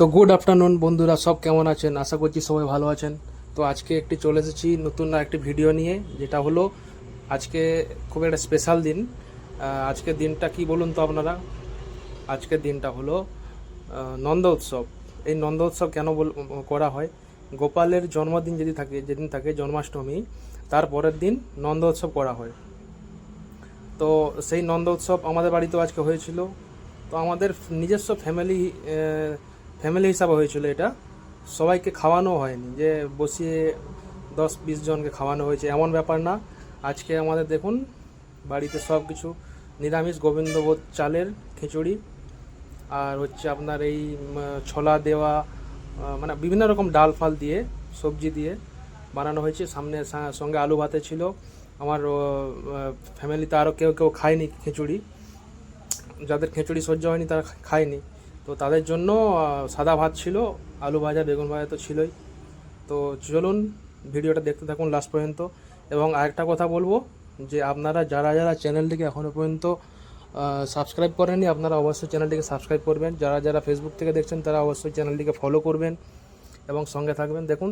তো good afternoon বন্ধুরা সব কেমন আছেন? আশা করছি সবাই ভালো আছেন। তো আজকে একটি চলে এসেছি নতুন একটি ভিডিও নিয়ে যেটা হলো আজকে খুব একটা স্পেশাল দিন। আহ, আজকের দিনটা কি বলুন তো আপনারা? আজকের দিনটা হলো নন্দ উৎসব। এই নন্দ উৎসব কেন বল- করা হয়? গোপালের জন্মদিন যদি থাকে যেদিন থাকে জন্মাষ্টমী তার পরের দিন নন্দ উৎসব করা হয়। তো সেই নন্দ উৎসব আমাদের বাড়িতেও আজকে হয়েছিল। তো আমাদের নিজস্ব ফ্যামিলি ফ্যামিলি হিসাবে হয়েছিল এটা। সবাইকে খাওয়ানো হয়নি, যে বসিয়ে দশ বিশ জনকে খাওয়ানো হয়েছে, এমন ব্যাপার না। আজকে আমাদের দেখুন, বাড়িতে সব কিছু নিরামিষ গোবিন্দবোধ চালের খিচুড়ি, আর হচ্ছে আপনার এই ছোলা দেওয়া মানে বিভিন্ন রকম ডাল ফাল দিয়ে, সবজি দিয়ে বানানো হয়েছে। সামনে সঙ্গে আলু ভাতে ছিল। আমার ফ্যামিলিতে আরও কেউ কেউ খায়নি খিচুড়ি। যাদের খিচুড়ি সহ্য হয়নি তারা খায়নি। তো তাদের জন্য সাদা ভাত ছিল, আলু ভাজা, বেগুন ভাজা তো ছিলই। তো চলুন ভিডিওটা দেখতে থাকুন লাস্ট পর্যন্ত। এবং আরেকটা কথা বলব, যে আপনারা যারা যারা চ্যানেলটিকে এখনও পর্যন্ত সাবস্ক্রাইব করেননি, আপনারা অবশ্যই চ্যানেলটিকে সাবস্ক্রাইব করবেন। যারা যারা ফেসবুক থেকে দেখছেন, তারা অবশ্যই চ্যানেলটিকে ফলো করবেন এবং সঙ্গে থাকবেন। দেখুন,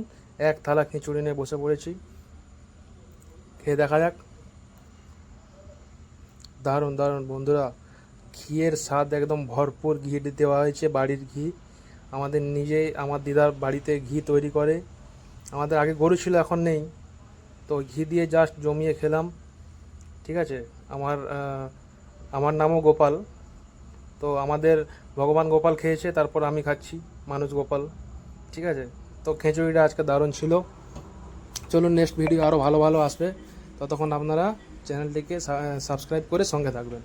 এক থালা খিচুড়ি নিয়ে বসে পড়েছি। খেয়ে দেখা যাক। দারুণ দারুণ, বন্ধুরা। ঘিয়ের স্বাদ একদম ভরপুর ঘি দেওয়া হয়েছে বাড়ির ঘি। আমাদের নিজে আমার দিদার বাড়িতে ঘি তৈরি করে। আমাদের আগে গরু ছিল, এখন নেই। তো ঘি দিয়ে জাস্ট জমিয়ে খেলাম। ঠিক আছে? আমার আমার নামও গোপাল। তো আমাদের ভগবান গোপাল খেয়েছে, তারপর আমি খাচ্ছি, মানুষ গোপাল। ঠিক আছে? তো খিচুড়িটা আজকে দারুণ ছিল। চলুন নেক্সট ভিডিও আরও ভালো ভালো আসবে। ততক্ষণ আপনারা চ্যানেলটিকে সাবস্ক্রাইব করে সঙ্গে থাকবেন।